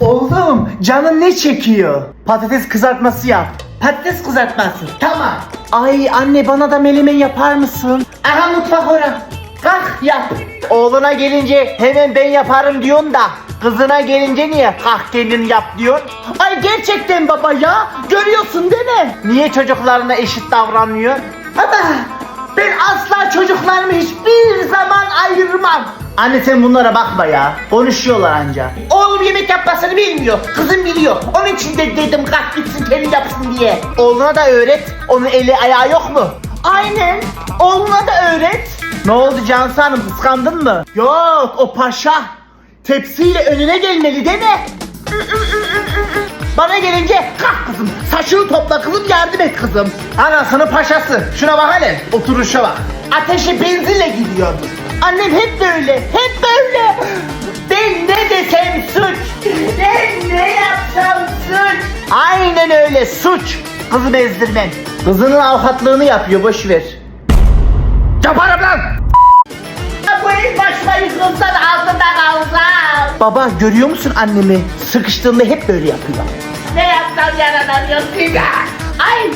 Oğlum canın ne çekiyor? Patates kızartması yap. Patates kızartması. Tamam. Ay anne bana da meleme yapar mısın? Aha mutfak ora. Kalk yap. Oğluna gelince hemen ben yaparım diyorsun da kızına gelince niye kalk kendin yap diyorsun? Ay gerçekten baba ya. Görüyorsun değil mi? Niye çocuklarına eşit davranmıyor? Ama Anne sen bunlara bakma ya. Konuşuyorlar anca. Oğlum yemek yapmasını bilmiyor. Kızım biliyor. Onun için de dedim kalk gitsin kendi yapsın diye. Oğluna da öğret. Onun eli ayağı yok mu? Aynen. Oğluna da öğret. Ne oldu Cansu Hanım kıskandın mı? Yok o paşa. Tepsiyle önüne gelmeli mi? Bana gelince kalk kızım saçını topla kızım yardım et kızım. Anasının paşası şuna bak hele oturuşa bak. Ateşe benzinle gidiyordu. Annem hep böyle hep böyle. Ben ne desem suç. Ben ne yapsam suç. Aynen öyle suç. Kızı bezdirmen. Kızının avukatlığını yapıyor boş ver. Yaparım lan. İlk başıma yıkılsan altında kalsam. Baba görüyor musun annemi? Sıkıştığında hep böyle yapıyor. Ne yapsam yaranamıyor size. Ay.